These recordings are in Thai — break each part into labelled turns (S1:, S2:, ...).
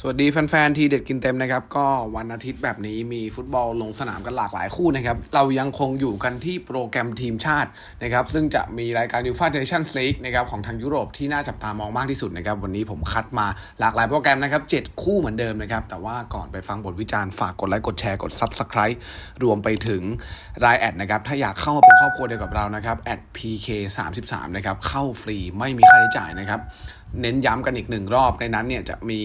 S1: สวัสดีแฟนๆ ทีเด็ดกินเต็มนะครับ ก็วันอาทิตย์แบบนี้มีฟุตบอลลงสนามกันหลากหลายคู่นะครับ เรายังคงอยู่กันที่โปรแกรมทีมชาตินะครับ ซึ่งจะมีรายการยูฟ่าเนชั่นส์ลีกนะครับของทางยุโรปที่น่าจับตามองมากที่สุดนะครับ วันนี้ผมคัดมาหลากหลายโปรแกรมนะครับ 7 คู่เหมือนเดิมนะครับ แต่ว่าก่อนไปฟังบทวิจารณ์ฝากกดไลค์กดแชร์กด Subscribe รวมไปถึงรายแอดนะครับถ้าอยากเข้ามาเป็นครอบครัวเดียวกับเรานะครับแอด PK 3 3นะครับเข้าฟรีไม่มีค่าใช้จ่ายนะครับเน้นย้ำกันอีกหนึ่งรอบในนั้นเนี่ยจะมี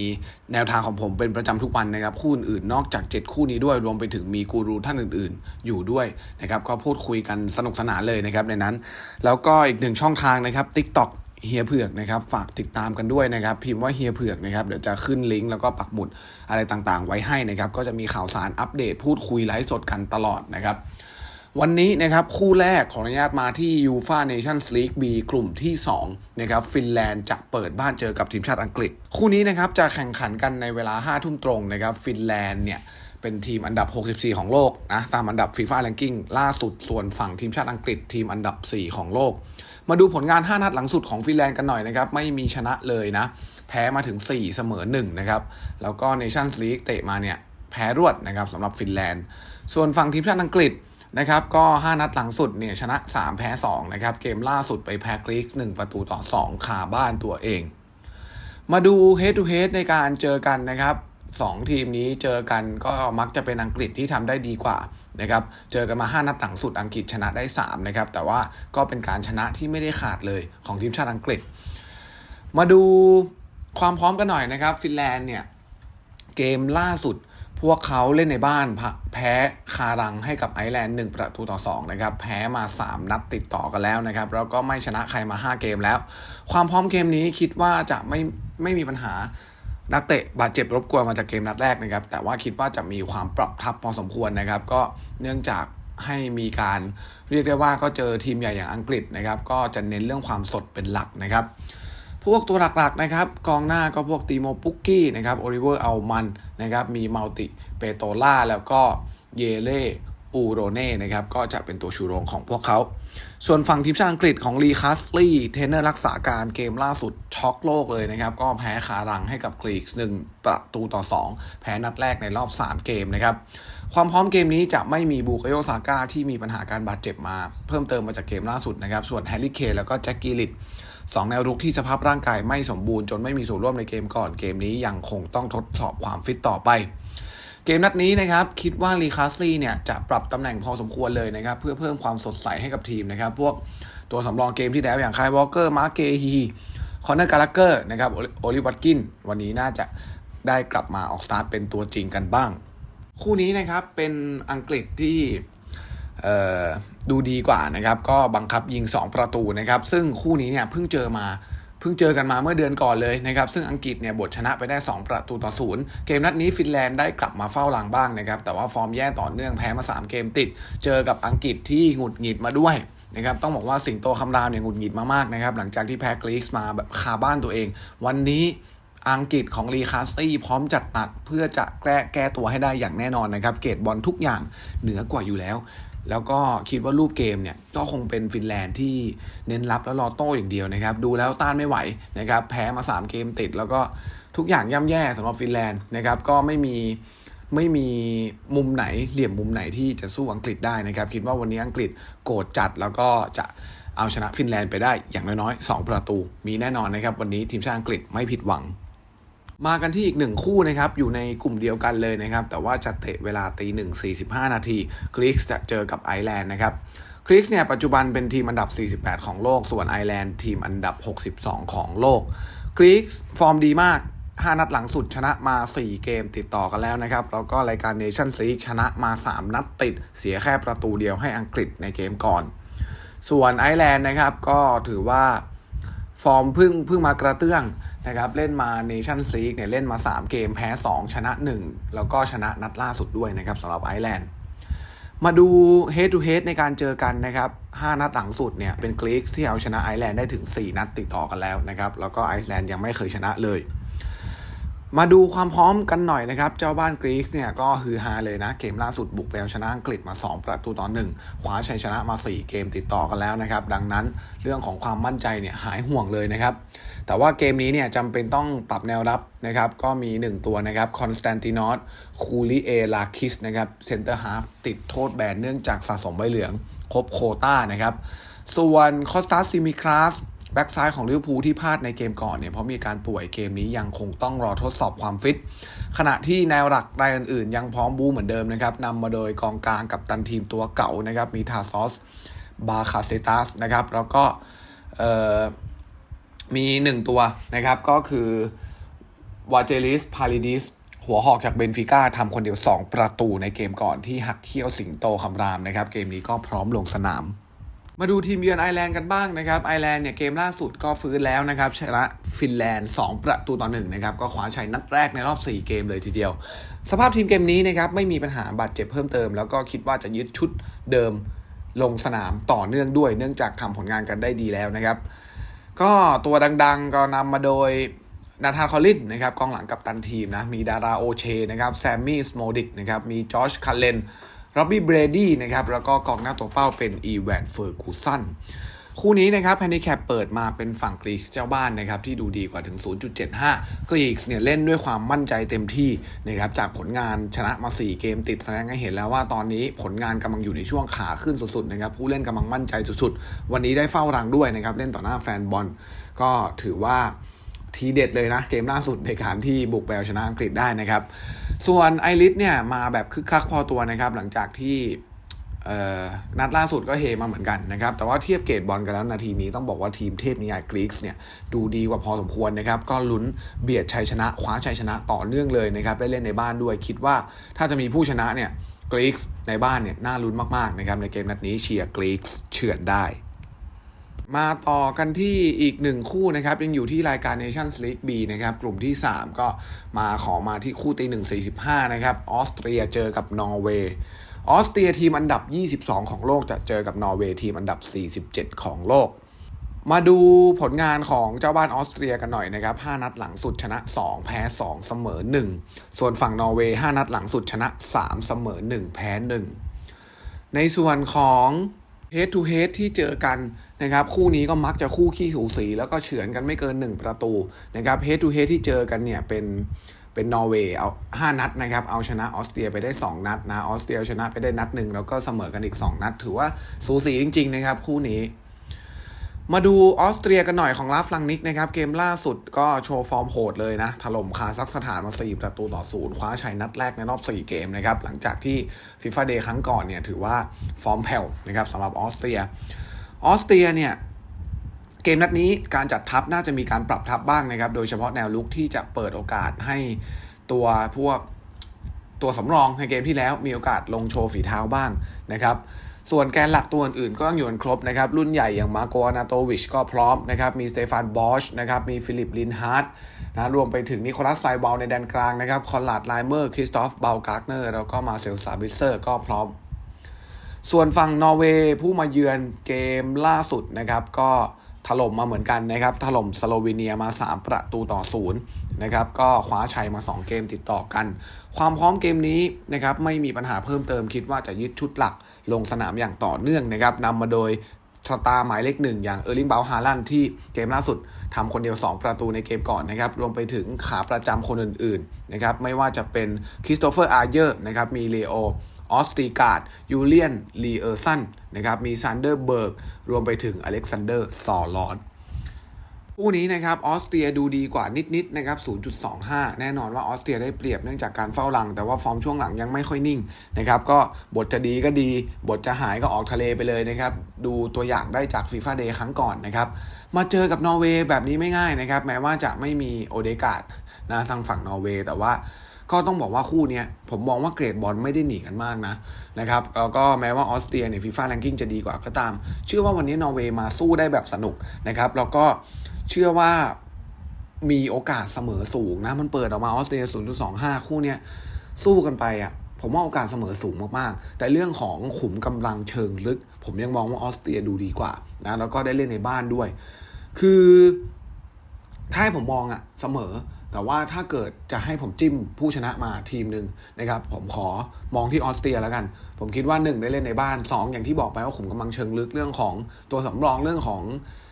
S1: แนวทางของผมเป็นประจำทุกวันนะครับ คู่อื่นนอกจาก 7 คู่นี้ด้วยรวมไปถึงมีกูรูท่านอื่น ๆ อยู่ด้วยนะครับ ก็พูดคุยกันสนุกสนานเลยนะครับในนั้น แล้วก็อีกหนึ่งช่องทางนะครับ TikTok เฮียเผือกนะครับฝากติดตามกันด้วยนะครับ พิมพ์ว่าเฮียเผือกนะครับเดี๋ยวจะขึ้นลิงก์แล้วก็ปักหมุดอะไรต่างๆ ไว้ให้นะครับ ก็จะมีข่าวสารอัปเดตพูดคุยไลฟ์สดกันตลอดนะครับ วันนี้นะครับคู่แรกขออนุญาตมาที่ UEFA Nations League B กลุ่มที่2นะครับฟินแลนด์จะเปิดบ้านเจอกับทีมชาติอังกฤษ คู่นี้นะครับจะแข่งขันกันในเวลา 5 ทุ่มตรงนะครับฟินแลนด์เนี่ยเป็นทีมอันดับ 64 ของโลกนะตามอันดับ FIFA Ranking ล่าสุดส่วนฝั่งทีมชาติอังกฤษทีมอันดับ 4 ของโลก มาดูผลงาน 5 นัดหลังสุดของฟินแลนด์กันหน่อยนะครับ ไม่มีชนะเลยนะ แพ้มาถึง 4 เสมอ 1 นะครับ แล้วก็ Nations League เตะมาเนี่ย แพ้รวดนะครับสำหรับฟินแลนด์ ส่วนฝั่งทีมชาติอังกฤษ นะครับก็ 5 นัดหลังสุดเนี่ยชนะ 3 แพ้2นะครับเกมล่าสุดไปแพ้กรีก1ประตูต่อ2ขาบ้านตัวเอง มาดู head to head ในการเจอกันนะครับสองทีมนี้เจอกันก็มักจะเป็นอังกฤษที่ทำได้ดีกว่านะครับเจอกันมา 5 นัดหลังสุดอังกฤษชนะได้ 3 นะครับ แต่ว่าก็เป็นการชนะที่ไม่ได้ขาดเลยของทีมชาติอังกฤษ มาดูความพร้อมกันหน่อยนะครับ ฟินแลนด์เนี่ย เกมล่าสุด พวกเขาเล่นในบ้านแพ้คารังให้กับไอร์แลนด์1ประตูต่อ2นะครับแพ้มา 3 นัดติดต่อกันแล้วนะครับแล้วก็ไม่ชนะใครมา 5 เกมแล้ว ความพร้อมเกมนี้คิดว่าจะไม่ไม่มีปัญหานักเตะบาดเจ็บรบกวนมาจากเกมนัดแรกนะครับ แต่ว่าคิดว่าจะมีความปรับทับพอสมควรนะครับ ก็เนื่องจากให้มีการเรียกได้ว่าก็เจอทีมใหญ่อย่างอังกฤษนะครับ ก็จะเน้นเรื่องความสดเป็นหลักนะครับ พวกตัวหลักๆนะครับกองหน้าก็พวกตีโมปุกกี้นะครับโอลิเวอร์อัลมันนะครับมีมัลติเปโตล่าแล้วก็เยเล่อูโรเน่นะครับก็จะเป็นตัวชูโรงของพวกเขา ส่วนฝั่งทีมชาติอังกฤษของลีคัสลีย์เทนเนอร์รักษาการเกมล่าสุดช็อกโลกเลยนะครับ ก็แพ้คารังให้กับกรีกหนึ่งประตูต่อ 2 แพ้นัดแรกในรอบ 3 เกมนะครับ ความพร้อมเกมนี้จะไม่มีบูกโยซาก้าที่มีปัญหาการบาดเจ็บมา เพิ่มเติมมาจากเกมล่าสุดนะครับ ส่วนแฮร์รี่เคนแล้วก็แจ็คกี้ลิต สองแนวรุกที่สภาพร่างกายไม่สมบูรณ์จนไม่มีส่วนร่วมในเกมก่อนเกมนี้ยังคงต้องทดสอบความฟิตต่อไป เกมนัดนี้นะครับคิดว่าลีคาซี่เนี่ยจะปรับตำแหน่งพอสมควรเลยนะครับเพื่อเพิ่มความสดใสให้กับทีมนะครับ พวกตัวสำรองเกมที่แล้วอย่างคายวอลเกอร์มาร์เกฮีคอนเนอร์กาลเกอร์นะครับโอลิวัตกิน วันนี้น่าจะได้กลับมาออกสตาร์ทเป็นตัวจริงกันบ้าง คู่นี้นะครับเป็นอังกฤษที่ ดูดีกว่านะครับ ก็บังคับยิง 2 ประตูนะครับ ซึ่งคู่นี้เนี่ยเพิ่งเจอมาเพิ่งเจอกันมาเมื่อเดือนก่อนเลยนะครับ ซึ่งอังกฤษเนี่ยบทชนะไปได้ 2 ประตูต่อศูนย์เกมนัดนี้ฟินแลนด์ได้กลับมาเฝ้าหลังบ้างนะครับ แต่ว่าฟอร์มแย่ต่อเนื่องแพ้มา 3 เกมติด เจอกับอังกฤษที่หงุดหงิดมาด้วยนะครับ ต้องบอกว่าสิงโตคำรามเนี่ยหงุดหงิดมากๆนะครับ หลังจากที่แพ้กรีซมาแบบคาบ้านตัวเอง วันนี้อังกฤษของลีคาสตี้พร้อมจัดหนักเพื่อจะแก้แก้ตัวให้ได้อย่างแน่นอนนะครับ เกตบอลทุกอย่างเหนือกว่าอยู่แล้ว แล้วก็คิดว่ารูปเกมเนี่ยก็คงเป็นฟินแลนด์ที่เน้นรับแล้วรอโต้อย่างเดียวนะครับ ดูแล้วต้านไม่ไหวนะครับ แพ้มา 3 เกมติด แล้วก็ทุกอย่างย่ำแย่สำหรับฟินแลนด์นะครับ ก็ไม่มีไม่มีมุมไหนเหลี่ยมมุมไหนที่จะสู้อังกฤษได้นะครับ คิดว่าวันนี้อังกฤษโกรธจัดแล้วก็จะเอาชนะฟินแลนด์ไปได้อย่างน้อยๆ 2 ประตู มีแน่นอนนะครับ วันนี้ทีมชาติอังกฤษไม่ผิดหวัง มากันที่อีกหนึ่งคู่นะครับ อยู่ในกลุ่มเดียวกันเลยนะครับ แต่ว่าจะเตะเวลาตีหนึ่งสี่สิบห้านาทีกรีกจะเจอกับไอร์แลนด์นะครับกรีกเนี่ยปัจจุบันเป็นทีมอันดับ 48 ของโลก ส่วนไอร์แลนด์ทีมอันดับ 62 ของโลกกรีกฟอร์มดีมาก 5 นัดหลังสุดชนะมา 4 เกมติดต่อกันแล้วนะครับ แล้วก็รายการเนชั่นซีกชนะมา 3 นัดติด เสียแค่ประตูเดียวให้อังกฤษในเกมก่อน ส่วนไอร์แลนด์นะครับก็ถือว่าฟอร์มเพิ่งเพิ่งมากระเตื้อง นะครับเล่นมาเนชั่นซีกเนี่ยเล่นมา 3 เกมแพ้ 2 ชนะ 1 แล้วก็ชนะนัดล่าสุดด้วยนะครับสำหรับไอร์แลนด์มาดู head to head ในการเจอกันนะครับ 5 นัดหลังสุดเนี่ยเป็นกรีกที่เอาชนะไอร์แลนด์ได้ถึง 4 นัดติดต่อกันแล้วนะครับ แล้วก็ไอร์แลนด์ยังไม่เคยชนะเลย มาดูความพร้อมกันหน่อยนะครับ เจ้าบ้านกรีกเนี่ยก็ฮือฮาเลยนะ เกมล่าสุดบุกไปเอาชนะอังกฤษมา 2 ประตูต่อหนึ่งคว้าชัยชนะมา 4 เกมติดต่อกันแล้วนะครับ ดังนั้นเรื่องของความมั่นใจเนี่ยหายห่วงเลยนะครับ แต่ว่าเกมนี้เนี่ยจำเป็นต้องปรับแนวรับนะครับ ก็มี 1 ตัวนะครับคอนสแตนตินอสคูลิเอลาคิสนะครับเซนเตอร์ฮาฟติดโทษแบนเนื่องจากสะสมใบเหลือง ครบโคต้านะครับส่วนคอสตาซิมิคลาส แบ็กซ้ายของลิเวอร์พูลที่พลาดในเกมก่อนเนี่ยเพราะมีการป่วยเกมนี้ยังคงต้องรอทดสอบความฟิต ขณะที่แนวหลักรายอื่นๆ ยังพร้อมบูเหมือนเดิมนะครับนำมาโดยกองกลางกับตันทีมตัวเก่านะครับมีทาซอสบาคาเซตัสนะครับแล้วก็มีหนึ่งตัวนะครับก็คือวาเจลิสพาลิดิสหัวหอกจากเบนฟิก้าทำคนเดียว 2 ประตูในเกมก่อนที่หักเขี้ยวสิงโตคำรามนะครับ เกมนี้ก็พร้อมลงสนาม มาดูทีมเยือนไอร์แลนด์กันบ้างนะครับไอร์แลนด์เนี่ยเกมล่าสุดก็ฟื้นแล้วนะครับชนะฟินแลนด์ 2 ประตูต่อหนึ่งนะครับก็คว้าชัยนัดแรกในรอบ 4 เกมเลยทีเดียว สภาพทีมเกมนี้นะครับไม่มีปัญหาบาดเจ็บเพิ่มเติม แล้วก็คิดว่าจะยึดชุดเดิมลงสนามต่อเนื่องด้วย เนื่องจากทำผลงานกันได้ดีแล้วนะครับ ก็ตัวดังๆก็นำมาโดยนาธานคอลลินนะครับกองหลังกับตันทีมนะมีดาราโอเชนะครับแซมมี่สโมดิกนะครับมีจอชคาเลน ร็อบบี้เบรดี้นะครับแล้วก็กองหน้าตัวเป้าเป็นอีแวนเฟอร์กูสันคู่นี้นะครับแฮนดิแคปเปิดมาเป็นฝั่งกรีกเจ้าบ้านนะครับที่ดูดีกว่าถึง 0.75 กรีกเนี่ยเล่นด้วยความมั่นใจเต็มที่นะครับจากผลงานชนะมา 4 เกมติดแสดงให้เห็นแล้วว่าตอนนี้ผลงานกำลังอยู่ในช่วงขาขึ้นสุดๆนะครับผู้เล่นกำลังมั่นใจสุดๆ วันนี้ได้เฝ้ารังด้วยนะครับเล่นต่อหน้าแฟนบอลก็ถือว่า ทีเด็ดเลยนะ เกมล่าสุดในการที่บุกไปเอาชนะอังกฤษได้นะครับ ส่วนไอริสเนี่ยมาแบบคึกคักพอตัวนะครับ หลังจากที่นัดล่าสุดก็เฮมาเหมือนกันนะครับ แต่ว่าเทียบเกรดบอลกันแล้วนาทีนี้ต้องบอกว่าทีมเทพนิยายกรีกเนี่ยดูดีกว่าพอสมควรนะครับ ก็ลุ้นเบียดชัยชนะคว้าชัยชนะต่อเนื่องเลยนะครับ ได้เล่นในบ้านด้วยคิดว่าถ้าจะมีผู้ชนะเนี่ยกรีกในบ้านเนี่ยน่าลุ้นมากๆนะครับในเกมนัดนี้เชียร์กรีกเฉือนได้ มาต่อกันที่อีกหนึ่งคู่นะครับ ยังอยู่ที่รายการ Nations League B นะครับ กลุ่มที่ 3 ก็มาขอมาที่คู่ตีหนึ่งสี่สิบห้านะครับออสเตรียเจอกับนอร์เวย์ออสเตรียทีมอันดับ 22 ของโลกจะเจอกับนอร์เวย์ทีมอันดับ 47 ของโลก มาดูผลงานของเจ้าบ้านออสเตรียกันหน่อยนะครับ5นัดหลังสุดชนะ 2 แพ้ 2 เสมอ 1 ส่วนฝั่งนอร์เวย์5นัดหลังสุดชนะ 3 เสมอ 1 แพ้ 1 ในส่วนของ head to head ที่เจอกัน นะครับคู่นี้ก็มักจะคู่ขี้สูสี แล้วก็เฉือนกันไม่เกิน 1 ประตูนะครับ head to head ที่เจอกันเนี่ยเป็นเป็นนอร์เวย์เอา5นัดนะครับเอาชนะออสเตรียไปได้ 2 นัดนะออสเตรียชนะไปได้นัดหนึ่งแล้วก็เสมอกันอีก 2 นัด ถือว่าสูสีจริง ๆ นะครับ คู่นี้ มาดูออสเตรียกันหน่อยของลาฟลังนิกนะครับ เกมล่าสุดก็โชว์ฟอร์มโหดเลยนะ ถล่มคาซักสถานมา 4 ประตูต่อศูนย์คว้าชัยนัดแรกในรอบ 4 เกมนะครับ หลังจากที่ฟีฟ่าเดย์ครั้งก่อนเนี่ยถือว่าฟอร์มแผ่วนะครับสำหรับออสเตรีย ออสเตรียเนี่ยเกมนัดนี้การจัดทัพน่าจะมีการปรับทัพบ้างนะครับ โดยเฉพาะแนวลุกที่จะเปิดโอกาสให้ตัวพวกตัวสำรองในเกมที่แล้วมีโอกาสลงโชว์ฝีเท้าบ้างนะครับ ส่วนแกนหลักตัวอื่นๆก็ยังอยู่ันครบนะครับ รุ่นใหญ่อย่างมาโกนาโตวิชก็พร้อมนะครับ มีสเตฟานบอชนะครับ มีฟิลิปลินฮาร์ดนะรวมไปถึงนิโคลัสไซบอลในแดนกลางนะครับ คอนลาดไลเมอร์ คริสตอฟเบลการ์เนอร์ แล้วก็มาเซลซาบิเซอร์ก็พร้อม ส่วนฝั่งนอร์เวย์ผู้มาเยือนเกมล่าสุดนะครับก็ถล่มมาเหมือนกันนะครับถล่มสโลวีเนียมา 3 ประตูต่อศูนย์นะครับก็คว้าชัยมา 2 เกมติดต่อกัน ความพร้อมเกมนี้นะครับไม่มีปัญหาเพิ่มเติมคิดว่าจะยึดชุดหลักลงสนามอย่างต่อเนื่องนะครับนำมาโดยสตาร์หมายเลขหนึ่งอย่างเออร์ลิงเบลฮาลันที่เกมล่าสุดทำคนเดียว 2 ประตูในเกมก่อนนะครับ รวมไปถึงขาประจำคนอื่นๆนะครับไม่ว่าจะเป็นคริสโตเฟอร์อาร์เยอร์นะครับมีเลโอ ออสตีการ์ดยูเลียนลีเออร์สันนะครับมีซันเดอร์เบิร์กรวมไปถึงอเล็กซานเดอร์ซอลอดคู่นี้นะครับออสเตรียดูดีกว่านิดๆนะครับ 0.25 แน่นอนว่าออสเตรียได้เปรียบเนื่องจากการเฝ้ารัง แต่ว่าฟอร์มช่วงหลังยังไม่ค่อยนิ่งนะครับ ก็บทจะดีก็ดี บทจะหายก็ออกทะเลไปเลยนะครับ ดูตัวอย่างได้จากฟีฟ่าเดย์ครั้งก่อนนะครับ มาเจอกับนอร์เวย์แบบนี้ไม่ง่ายนะครับ แม้ว่าจะไม่มีโอเดกาดนะทางฝั่งนอร์เวย์แต่ว่า ก็ต้องบอกว่าคู่นี้ผมมองว่าเกรดบอลไม่ได้หนีกันมากนะนะครับแล้วก็แม้ว่าออสเตรียเนี่ยฟีฟ่าแรงกิ้งจะดีกว่าก็ตาม เชื่อว่าวันนี้นอร์เวย์มาสู้ได้แบบสนุกนะครับแล้วก็เชื่อว่ามีโอกาสเสมอสูงนะมันเปิดออกมาออสเตรีย 0.25 คู่เนี้ยสู้กันไปอะผมว่าโอกาสเสมอสูงมาก ๆ แต่เรื่องของขุมกำลังเชิงลึก ผมยังมองว่าออสเตรียดูดีกว่านะแล้วก็ได้เล่นในบ้านด้วย คือถ้าให้ผมมองอะเสมอ แต่ว่าถ้าเกิดจะให้ผมจิ้มผู้ชนะมาทีมหนึ่งนะครับ ผมขอมองที่ออสเตรียแล้วกัน ผมคิดว่า 1 ได้เล่นในบ้าน 2 อย่างที่บอกไปว่าผมกำลังเชิงลึกเรื่องของตัวสำรองเรื่องของ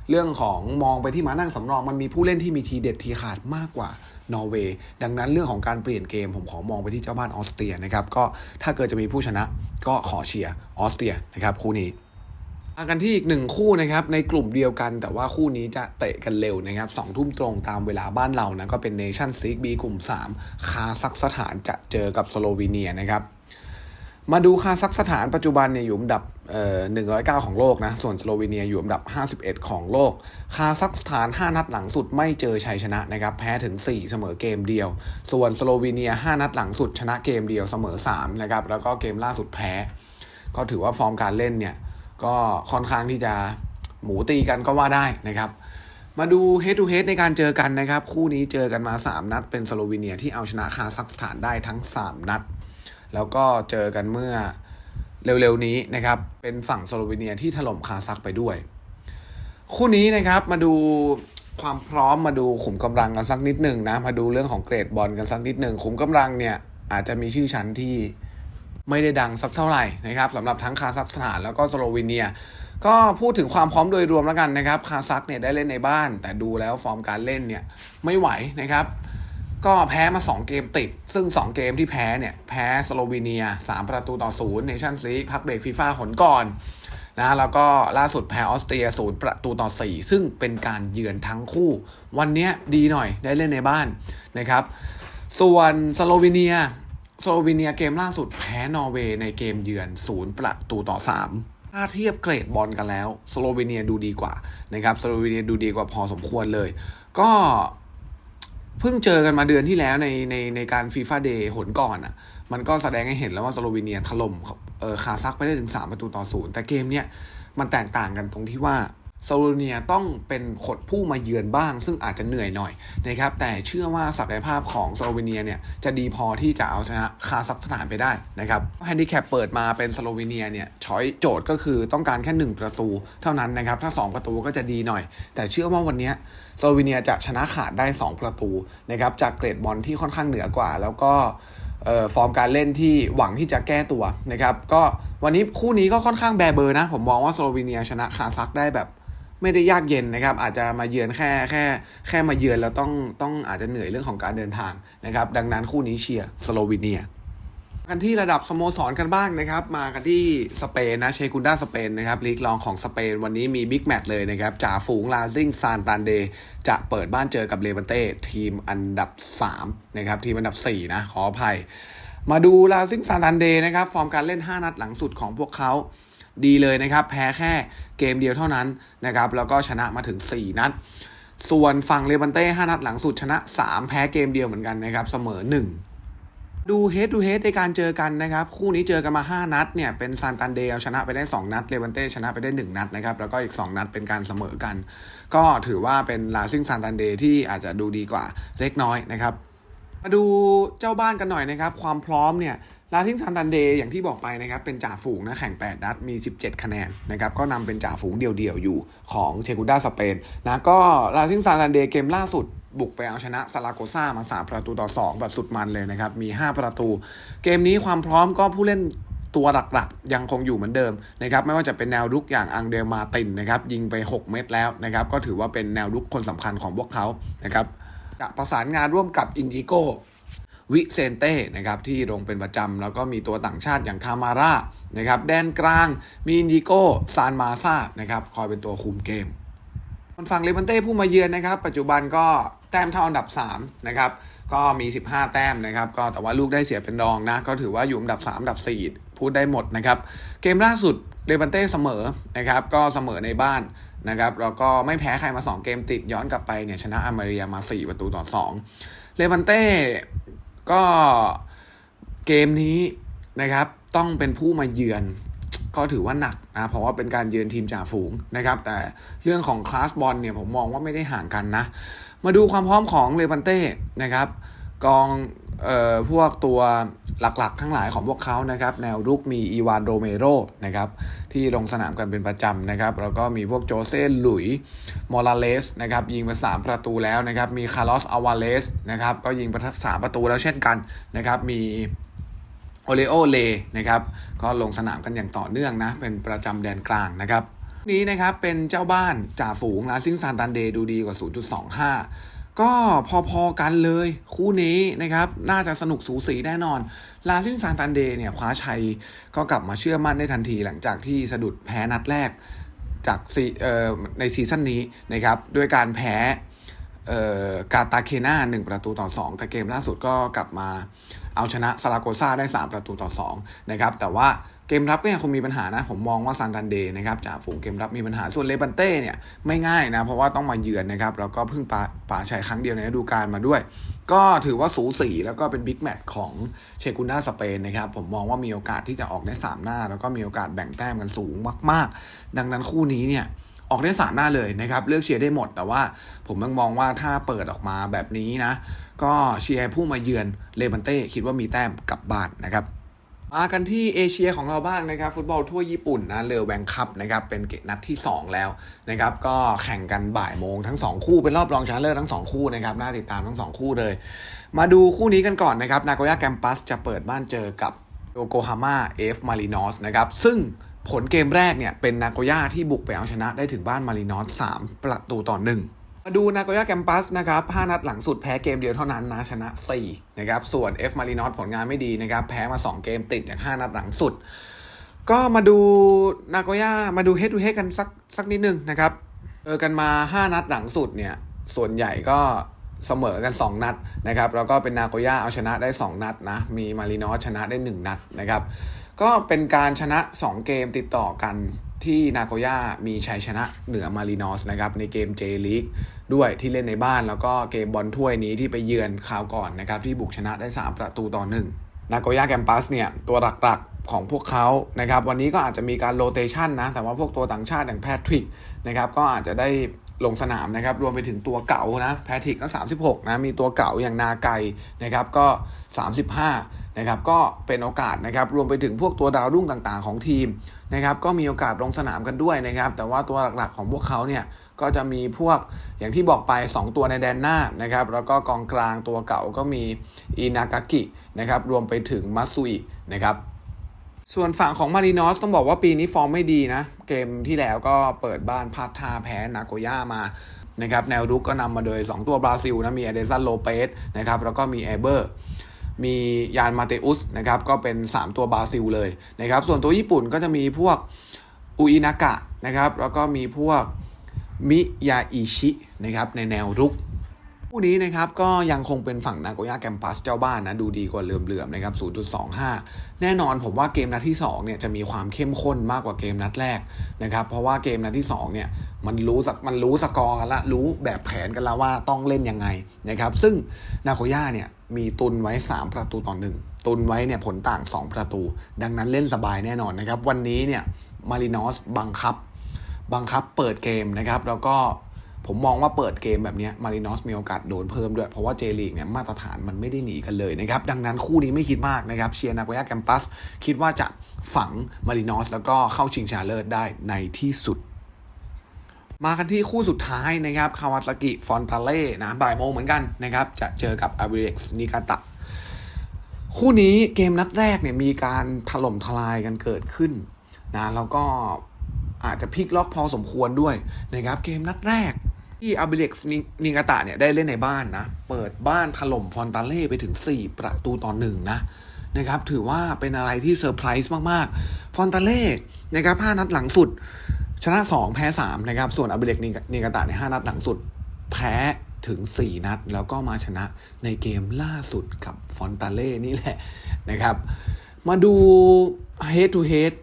S1: เรื่องของมองไปที่มานั่งสำรอง มันมีผู้เล่นที่มีทีเด็ดทีขาดมากกว่านอร์เวย์ดังนั้นเรื่องของการเปลี่ยนเกม ผมขอมองไปที่เจ้าบ้านออสเตรียนะครับก็ถ้าเกิดจะมีผู้ชนะก็ขอเชียร์ออสเตรียนะครับคู่นี้ากันที่อีกหนึ่งคู่นะครับในกลุ่มเดียวกันแต่ว่าคู่นี้จะเตะกันเร็วนะครับสองทุ่มตรงตามเวลาบ้านเรานะก็เป็นเนชั่นซีกบีกลุ่ม 3 คาซัคสถานจะเจอกับสโลวีเนียนะครับมาดูคาซัคสถานปัจจุบันเนี่ยอยู่อันดับเอ่อ109 ของโลกนะส่วนสโลวีเนียอยู่อันดับ 51 ของโลก คาซัคสถาน 5 นัดหลังสุดไม่เจอชัยชนะนะครับแพ้ถึง 4 เสมอเกมเดียว ส่วนสโลวีเนีย 5 นัดหลังสุดชนะเกมเดียวเสมอ3นะครับแล้วก็เกมล่าสุดแพ้ ก็ถือว่าฟอร์มการเล่นเนี่ย ก็ค่อนข้างที่จะหมูตีกันก็ว่าได้นะครับ มาดู head to head ในการเจอกันนะครับ คู่นี้เจอกันมา 3 นัด เป็นสโลวีเนียที่เอาชนะคาซัคสถานได้ทั้ง 3 นัด แล้วก็เจอกันเมื่อเร็วๆนี้นะครับ เป็นฝั่งสโลวีเนียที่ถล่มคาซัคไปด้วย คู่นี้นะครับมาดูความพร้อมมาดูขุมกำลังกันสักนิดหนึ่งนะ มาดูเรื่องของเกรดบอลกันสักนิดหนึ่งขุมกำลังเนี่ยอาจจะมีชื่อชั้นที่ ไม่ได้ดังสักเท่าไหร่นะครับสำหรับทั้งคาซัคสถานแล้วก็สโลวีเนีย ก็พูดถึงความพร้อมโดยรวมแล้วกันนะครับ คาซัคเนี่ยได้เล่นในบ้าน แต่ดูแล้วฟอร์มการเล่นเนี่ยไม่ไหวนะครับ ก็แพ้มา 2 เกมติด ซึ่ง 2 เกมที่แพ้เนี่ยแพ้สโลวีเนีย 3 ประตูต่อ0เนชั่นซีพักเบรกฟีฟ่าหนก่อนนะแล้วก็ล่าสุดแพ้ออสเตรีย0ประตูต่อ 4 ซึ่งเป็นการเยือนทั้งคู่ วันเนี้ยดีหน่อยได้เล่นในบ้านนะครับ ส่วนสโลวีเนีย สโลวีเนียเกมล่าสุดแพ้นอร์เวย์ในเกมเยือน 0 ประตูต่อ 3 ถ้าเทียบเกรดบอลกันแล้วสโลวีเนียดูดีกว่านะครับสโลวีเนียดูดีกว่าพอสมควรเลย ก็เพิ่งเจอกันมาเดือนที่แล้วในในในการฟีฟ่าเดย์หนก่อนอะ่ะ มันก็แสดงให้เห็นแล้วว่าสโลวีเนียถล่มเออคาซักไปได้ถึง 3 ประตูต่อศูนย์แต่เกมเนี้ยมันแตกต่างกันตรงที่ว่า สโลเนียต้องเป็นขดผู้มาเยือนบ้าง ซึ่งอาจจะเหนื่อยหน่อยนะครับแต่เชื่อว่าศักยภาพของสโลวีเนียเนี่ยจะดีพอที่จะเอาชนะคาซัคสถานไปได้นะครับแฮนดิแคปเปิดมาเป็นสโลวีเนียเนี่ยช้อยโจทย์ก็คือต้องการแค่ 1 ประตูเท่านั้นนะครับถ้า 2 ประตูก็จะดีหน่อย แต่เชื่อว่าวันนี้สโลวีเนียจะชนะขาดได้ 2 ประตูนะครับจากเกรดบอลที่ค่อนข้างเหนือกว่า แล้วก็เอ่อฟอร์มการเล่นที่หวังที่จะแก้ตัวนะครับก็วันนี้คู่นี้ก็ค่อนข้างแบเบอร์นะผมมองว่าสโลวีเนียชนะคาซักได้แบบ ไม่ได้ยากเย็นนะครับ อาจจะมาเยือนแค่แค่แค่มาเยือนแล้วต้องต้องอาจจะเหนื่อยเรื่องของการเดินทางนะครับ ดังนั้นคู่นี้เชียร์สโลวีเนียกันที่ระดับสโมสรกันบ้างนะครับ มากันที่สเปนนะเชกุนดาสเปนนะครับลีกรองของสเปนวันนี้มีบิ๊กแมตช์เลยนะครับจ่าฝูงลาซิงซานตานเดจะเปิดบ้านเจอกับเลวันเต้ทีมอันดับ3นะครับทีมอันดับ 4 นะขออภัย มาดูลาซิงซานตานเดนะครับ ฟอร์มการเล่น 5 นัดหลังสุดของพวกเขา ดีเลยนะครับ แพ้แค่เกมเดียวเท่านั้นนะครับ แล้วก็ชนะมาถึง 4 นัด ส่วนฝั่งเลวันเต้ 5 นัดหลังสุดชนะ 3 แพ้เกมเดียวเหมือนกันนะครับ เสมอ 1ดูเฮด o ูเฮดในการเจอกันนะครับ คู่นี้เจอกันมา 5 นัดเนี่ยเป็นซานตันเดลชนะไปได้ 2 นัดเลวันเต้ชนะไปได้ 1 นัดนะครับ แล้วก็อีก 2 นัดเป็นการเสมอกัน ก็ถือว่าเป็นลาซิงซานตันเดที่อาจจะดูดีกว่าเล็กน้อยนะครับ มาดูเจ้าบ้านกันหน่อยนะครับ ความพร้อมเนี่ยลาซิงซานตันเดย์อย่างที่บอกไปนะครับเป็นจ่าฝูงนะแข่ง 8 นัดมี 17 คะแนนนะครับก็นำเป็นจ่าฝูงเดี่ยวๆอยู่ของเชกุด้าสเปนนะก็ลาซิงซานตันเดย์เกมล่าสุดบุกไปเอาชนะซาลาโกซ่ามา 3 ประตูต่อ 2 แบบสุดมันเลยนะครับ มี 5 ประตู เกมนี้ความพร้อมก็ผู้เล่นตัวหลักๆ ยังคงอยู่เหมือนเดิมนะครับไม่ว่าจะเป็นแนวรุกอย่างอังเดลมาตินนะครับยิงไป 6 เม็ดแล้วนะครับก็ถือว่าเป็นแนวรุกคนสำคัญของพวกเขานะครับ จะประสานงานร่วมกับอินดิโกวิเซนเต้นะครับที่ลงเป็นประจำแล้วก็มีตัวต่างชาติอย่างคามาร่านะครับแดนกลางมีอินดิโกซานมาซานะครับคอยเป็นตัวคุมเกมฝั่งเลวันเต้ผู้มาเยือนนะครับ ปัจจุบันก็แต้มเท่าอันดับ3นะครับก็มี 15 แต้มนะครับ ก็แต่ว่าลูกได้เสียเป็นรองนะ ก็ถือว่าอยู่อันดับ 3 อันดับ 4 พูดได้หมดนะครับ เกมล่าสุดเลวันเต้เสมอนะครับ ก็เสมอในบ้าน นะครับแล้วก็ไม่แพ้ใครมา 2 เกมติดย้อนกลับไปเนี่ยชนะอเมริกามา 4 ประตูต่อ 2 เลวันเต้ก็เกมนี้นะครับต้องเป็นผู้มาเยือนก็ถือว่าหนักนะเพราะว่าเป็นการเยือนทีมจ่าฝูงนะครับ แต่เรื่องของคลาสบอลเนี่ยผมมองว่าไม่ได้ห่างกันนะ มาดูความพร้อมของเลวันเต้นะครับ กองเอ่อพวกตัวหลักๆ ทั้งหลายของพวกเขานะครับ แนวรุกมีอีวานโรเมโรนะครับ ที่ลงสนามกันเป็นประจำนะครับแล้วก็มีพวกโจเซ่หลุยมอราเลสนะครับยิงไปสามประตูแล้วนะครับมีคาร์ลอสอาวาเลสนะครับก็ยิงประทัดสามประตูแล้วเช่นกันนะครับมีโอเลโอเลนะครับก็ลงสนามกันอย่างต่อเนื่องนะเป็นประจำแดนกลางนะครับนี้นะครับเป็นเจ้าบ้านจ่าฝูงลาซิงซานตันเดดูดีกว่า 0.25 ก็พอๆกันเลยคู่นี้นะครับ น่าจะสนุกสูสีแน่นอน ลาซินซานตันเดเนี่ยคว้าชัยก็กลับมาเชื่อมั่นได้ทันทีหลังจากที่สะดุดแพ้นัดแรกจากซีในซีซั่นนี้นะครับ ด้วยการแพ้กาตาเคนาหนึ่งประตูต่อ 2 แต่เกมล่าสุดก็กลับมา เอาชนะซาราโกซาได้ 3 ประตูต่อ2นะครับแต่ว่าเกมรับก็ยังคงมีปัญหานะ ผมมองว่าซานตันเดย์นะครับจากฝูงเกมรับมีปัญหาส่วนเลบันเต้เนี่ยไม่ง่ายนะ เพราะว่าต้องมาเยือนนะครับ แล้วก็เพิ่งปาป่าชัยครั้งเดียวในฤดูกาลมาด้วย ก็ถือว่าสูสีแล้วก็เป็นบิ๊กแมตช์ของเชกุน่าสเปนนะครับ ผมมองว่ามีโอกาสที่จะออกได้ 3 หน้า แล้วก็มีโอกาสแบ่งแต้มกันสูงมาก ๆ ดังนั้นคู่นี้เนี่ย ออกได้สามหน้าเลยนะครับเลือกเชียร์ได้หมด แต่ว่าผมยังมองว่าถ้าเปิดออกมาแบบนี้นะ ก็เชียร์ผู้มาเยือนเลบันเต้คิดว่ามีแต้มกลับบ้านนะครับมากันที่เอเชียของเราบ้างนะครับฟุตบอลทั่วญี่ปุ่นนะเลอแวงคัพนะครับเป็นเกนัดที่ 2 แล้วนะครับก็แข่งกันบ่ายโมงทั้ง 2 คู่เป็นรอบรองชนะเลิศทั้ง 2 คู่นะครับน่าติดตามทั้ง 2 คู่เลย มาดูคู่นี้กันก่อนนะครับนาโกย่าแกมปัสจะเปิดบ้านเจอกับโยโกฮาม่าเอฟมารินอสนะครับซึ่ง ผลเกมแรกเนี่ยเป็นนาโกย่าที่บุกไปเอาชนะได้ถึงบ้านมารินอส3ประตูต่อ1มาดูนาโกย่าแกมปัสนะครับ 5 นัดหลังสุดแพ้เกมเดียวเท่านั้นนะชนะ 4 นะครับ ส่วน F มารินอสผลงานไม่ดีนะครับ แพ้มา 2 เกมติดจาก 5 นัดหลังสุด ก็มาดูนาโกย่ามาดูเฮดทูเฮดกันสักสักนิดนึงนะครับเจอกันมา 5 นัดหลังสุดเนี่ย ส่วนใหญ่ก็เสมอกัน 2 นัดนะครับ แล้วก็เป็นนาโกย่าเอาชนะได้ 2 นัดนะ มีมารินอสชนะได้ 1 นัดนะครับ ก็เป็นการชนะ 2 เกมติดต่อกันที่นาโกย่ามีชัยชนะเหนือมารินอสนะครับในเกมเจลีกด้วยที่เล่นในบ้านแล้วก็เกมบอลถ้วยนี้ที่ไปเยือนคราวก่อนนะครับที่บุกชนะได้ 3 ประตูต่อ 1 นาโกย่าแกมปัสเนี่ยตัวหลักๆของพวกเขานะครับวันนี้ก็อาจจะมีการโรเตชันนะแต่ว่าพวกตัวต่างชาติอย่างแพทริกนะครับก็อาจจะได้ลงสนามนะครับรวมไปถึงตัวเก่านะแพทริกก็ 36นะมีตัวเก่าอย่างนาไกนะครับก็ 35 นะครับก็เป็นโอกาสนะครับรวมไปถึงพวกตัวดาวรุ่งต่างๆ ของทีมนะครับก็มีโอกาสลงสนามกันด้วยนะครับแต่ว่าตัวหลักๆของพวกเขาเนี่ยก็จะมีพวกอย่างที่บอกไป 2 ตัวในแดนหน้านะครับแล้วก็กองกลางตัวเก่าก็มีอินากากินะครับรวมไปถึงมัตสุอินะครับส่วนฝั่งของมารินอสต้องบอกว่าปีนี้ฟอร์มไม่ดีนะ เกมที่แล้วก็เปิดบ้านพลาดท่าแพ้นาโกย่ามานะครับแนวรุกก็นำมาโดย 2 ตัวบราซิลนะมีเอเดซันโลเปสนะครับแล้วก็มีเอเบอร์ มียานมาเตอุสนะครับก็เป็น 3 ตัวบราซิลเลยนะครับส่วนตัวญี่ปุ่นก็จะมีพวกอุอินากะนะครับแล้วก็มีพวกมิยาอิชินะครับในแนวรุกคู่นี้นะครับก็ยังคงเป็นฝั่งนาโกย่าแกมปัสเจ้าบ้านนะดูดีกว่าเหลื่อมๆนะครับ 0.25 แน่นอนผมว่าเกมนัดที่2เนี่ยจะมีความเข้มข้นมากกว่าเกมนัดแรกนะครับเพราะว่าเกมนัดที่2เนี่ยมันรู้สักมันรู้สกอร์กันละรู้แบบแผนกันแล้วว่าต้องเล่นยังไงนะครับซึ่งนาโกย่าเนี่ย มีตุนไว้ 3 ประตูต่อหนึ่งตุนไว้เนี่ยผลต่าง 2 ประตู ดังนั้นเล่นสบายแน่นอนนะครับ วันนี้เนี่ยมารินอสบังคับ บังคับเปิดเกมนะครับ แล้วก็ผมมองว่าเปิดเกมแบบนี้มารินอสมีโอกาสโดนเพิ่มด้วย เพราะว่าเจลีกเนี่ยมาตรฐานมันไม่ได้หนีกันเลยนะครับ ดังนั้นคู่นี้ไม่คิดมากนะครับ เชียร์นาโกยาแกมปัส คิดว่าจะฝังมารินอสแล้วก็เข้าชิงชนะเลิศได้ในที่สุด มากันที่คู่สุดท้ายนะครับคาวาซากิฟอนตาเล่นะบ่ายโมงเหมือนกันนะครับ จะเจอกับอาบิเร็กซ์นิกาตะ คู่นี้เกมนัดแรกเนี่ยมีการถล่มทลายกันเกิดขึ้นนะแล้วก็อาจจะพลิกล็อกพอสมควรด้วยนะครับ เกมนัดแรกที่อาบิเล็กซ์นิงาตะเนี่ยได้เล่นในบ้านนะ เปิดบ้านถล่มฟอนตาเล่ไปถึง 4 ประตูต่อหนึ่งนะนะครับถือว่าเป็นอะไรที่เซอร์ไพรส์มาก ๆ ฟอนตาเล่นะครับ5นัดหลังสุด ชนะ 2 แพ้ 3 นะครับ ส่วนอาบิเล็กนิงาตะใน 5 นัดหลังสุด แพ้ถึง 4 นัด แล้วก็มาชนะในเกมล่าสุดกับฟอนตาเล่นี่แหละนะครับ มาดู head to head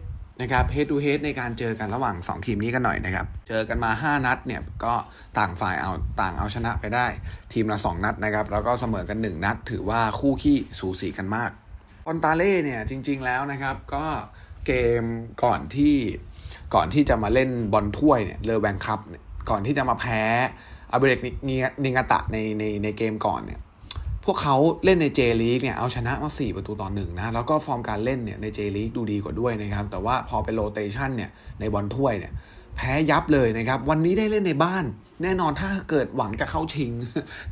S1: นะครับ head to head ในการเจอกันระหว่าง 2 ทีมนี้กันหน่อยนะครับ เจอกันมา 5 นัดเนี่ยก็ต่างฝ่ายเอาต่างเอาชนะไปได้ ทีมละ 2 นัดนะครับ แล้วก็เสมอกัน 1 นัด ถือว่าคู่ขี้สูสีกันมากฟอนตาเล่เนี่ยจริง ๆแล้วนะครับ ก็เกมก่อนที่ ก่อนที่จะมาเล่นบอลถ้วยเนี่ยเลอแบงคัพเนี่ยก่อนที่จะมาแพ้อาเบเรกนิงาตะในในในเกมก่อนเนี่ยพวกเขาเล่นในเจลีกเนี่ยเอาชนะมา 4 ประตูต่อหนึ่งนะ แล้วก็ฟอร์มการเล่นเนี่ยในเจลีกดูดีกว่าด้วยนะครับ แต่ว่าพอเป็นโรเตชันเนี่ยในบอลถ้วยเนี่ยแพ้ยับเลยนะครับ วันนี้ได้เล่นในบ้าน แน่นอนถ้าเกิดหวังจะเข้าชิง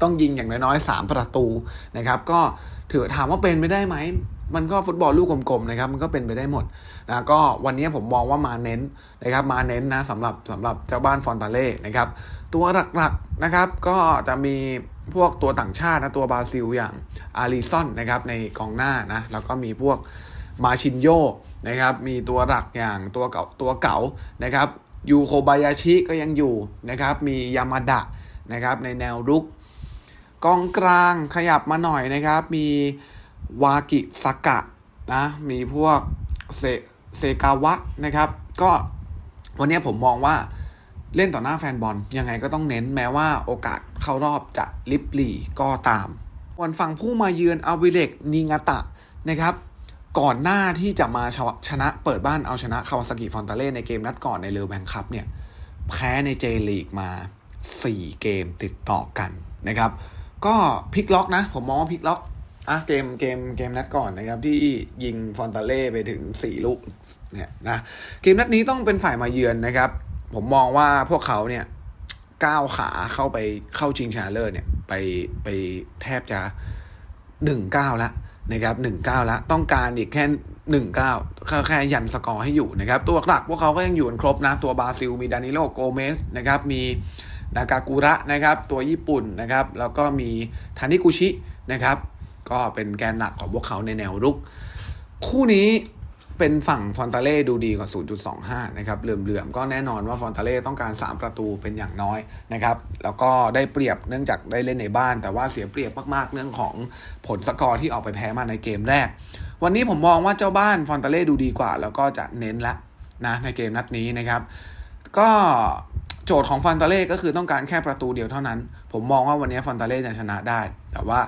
S1: ต้องยิงอย่างน้อยๆ 3 ประตูนะครับ ก็ถือถามว่าเป็นไปได้ไหม มันก็ฟุตบอลลูกกลมๆนะครับมันก็เป็นไปได้หมดนะก็วันนี้ผมมองว่ามาเน้นนะครับมาเน้นนะสำหรับสำหรับเจ้าบ้านฟอนตาเล่นะครับตัวหลักๆนะครับก็จะมีพวกตัวต่างชาตินะตัวบราซิลอย่างอาริซอนนะครับในกองหน้านะแล้วก็มีพวกมาชินโยนะครับมีตัวหลักอย่างตัวเก่าตัวเก่านะครับยูโคบายาชิก็ยังอยู่นะครับมียามาดะนะครับในแนวรุก กองกลางขยับมาหน่อยนะครับมี วากิสากะนะมีพวกเซเซกาวะนะครับ ก็วันนี้ผมมองว่าเล่นต่อหน้าแฟนบอลยังไงก็ต้องเน้นแม้ว่าโอกาสเข้ารอบจะลิบหลีก็ตามวันฝั่งผู้มาเยือนอาวิเล็กนิงาตะนะครับ ก่อนหน้าที่จะมาชชนะเปิดบ้านเอาชนะคาวาซากิฟอนตาเล่ในเกมนัดก่อนในเลอแบงคัพเนี่ยแพ้ในเจลีกมา 4 เกมติดต่อกันนะครับ ก็พลิกล็อกนะ ผมมองว่าพลิกล็อก อะเกมเกมเกมนัดก่อนนะครับที่ยิงฟอนตาเล่ไปถึง 4 ลูกเนี่ยนะเกมนัดนี้ต้องเป็นฝ่ายมาเยือนนะครับ ผมมองว่าพวกเขาเนี่ยก้าวขาเข้าไปเข้าชิงชนะเลิศเนี่ยไปไปแทบจะหนึ่งเก้าแล้วนะครับหนึ่งเก้าแล้วต้องการอีกแค่หนึ่งเก้าแค่ยันสกอร์ให้อยู่นะครับ ตัวหลักพวกเขาก็ยังอยู่ครบนะ ตัวบราซิล มีดานิโลโกเมสนะครับมีนากากูระนะครับ ตัวญี่ปุ่นนะครับ แล้วก็มีทานิกุชินะครับ ก็เป็นแกนหลักของพวกเขาในแนวรุก คู่นี้เป็นฝั่งฟอนตาเล่ดูดีกว่า 0.25 นะครับ เหลื่อมๆ ก็แน่นอนว่าฟอนตาเล่ต้องการ 3 ประตูเป็นอย่างน้อยนะครับ แล้วก็ได้เปรียบเนื่องจากได้เล่นในบ้าน แต่ว่าเสียเปรียบมากๆ เรื่องของผลสกอร์ที่ออกไปแพ้มาในเกมแรก วันนี้ผมมองว่าเจ้าบ้านฟอนตาเล่ดูดีกว่า แล้วก็จะเน้นละนะในเกมนัดนี้นะครับ ก็ โจทย์ของฟอนตาเล่ก็คือต้องการแค่ประตูเดียวเท่านั้น ผมมองว่าวันนี้ฟอนตาเล่จะชนะได้ แต่ว่า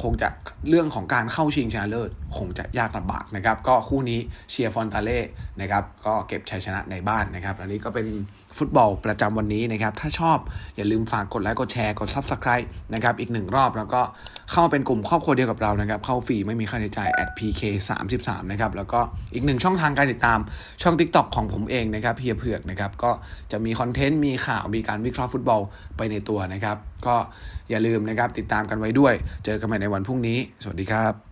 S1: คงจะเรื่องของการเข้าชิงชนะเลิศคงจะยากลำบากนะครับ ก็คู่นี้เชียร์ฟอนตาเล่นะครับ ก็เก็บชัยชนะในบ้านนะครับ อันนี้ก็เป็นฟุตบอลประจำวันนี้นะครับ ถ้าชอบอย่าลืมฝากกดไลค์กดแชร์กด Subscribe นะครับอีกหนึ่งรอบแล้วก็ เข้ามาเป็นกลุ่มครอบครัวเดียวกับเรานะครับ เข้าฟรีไม่มีค่าใช้จ่าย @pk 3 3นะครับ แล้วก็อีกหนึ่งช่องทางการติดตามช่อง TikTok ของผมเองนะครับเพียเผือกนะครับ ก็จะมีคอนเทนต์มีข่าวมีการวิเคราะห์ฟุตบอลไปในตัวนะครับ ก็อย่าลืมนะครับติดตามกันไว้ด้วย เจอกันใหม่ในวันพรุ่งนี้ สวัสดีครับ